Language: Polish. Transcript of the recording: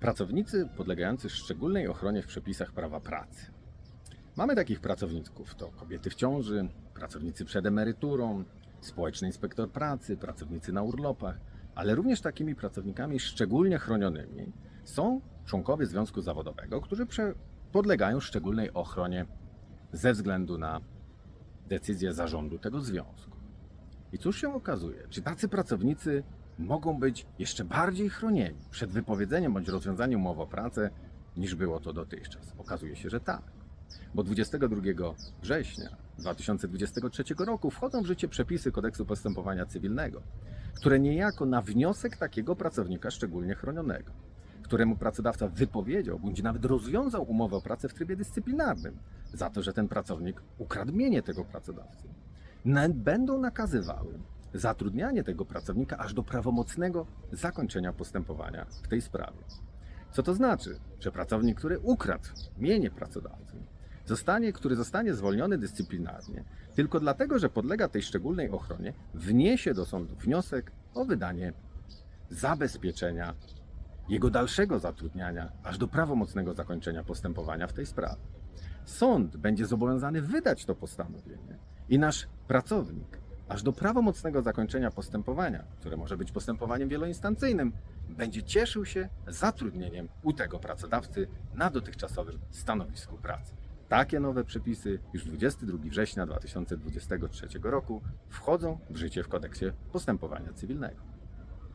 Pracownicy podlegający szczególnej ochronie w przepisach prawa pracy. Mamy takich pracowników to kobiety w ciąży, pracownicy przed emeryturą, społeczny inspektor pracy, pracownicy na urlopach, ale również takimi pracownikami szczególnie chronionymi są członkowie związku zawodowego, którzy podlegają szczególnej ochronie ze względu na decyzję zarządu tego związku. I cóż się okazuje? Czy tacy pracownicy mogą być jeszcze bardziej chronieni przed wypowiedzeniem bądź rozwiązaniem umowy o pracę niż było to dotychczas? Okazuje się, że tak. Bo 22 września 2023 roku wchodzą w życie przepisy kodeksu postępowania cywilnego, które niejako na wniosek takiego pracownika szczególnie chronionego, któremu pracodawca wypowiedział bądź nawet rozwiązał umowę o pracę w trybie dyscyplinarnym za to, że ten pracownik ukradł mienie tego pracodawcy, będą nakazywały zatrudnianie tego pracownika aż do prawomocnego zakończenia postępowania w tej sprawie. Co to znaczy? Że pracownik, który ukradł mienie pracodawcy, zostanie, który zostanie zwolniony dyscyplinarnie, tylko dlatego, że podlega tej szczególnej ochronie, wniesie do sądu wniosek o wydanie zabezpieczenia jego dalszego zatrudniania aż do prawomocnego zakończenia postępowania w tej sprawie. Sąd będzie zobowiązany wydać to postanowienie i nasz pracownik aż do prawomocnego zakończenia postępowania, które może być postępowaniem wieloinstancyjnym, będzie cieszył się zatrudnieniem u tego pracodawcy na dotychczasowym stanowisku pracy. Takie nowe przepisy już 22 września 2023 roku wchodzą w życie w kodeksie postępowania cywilnego.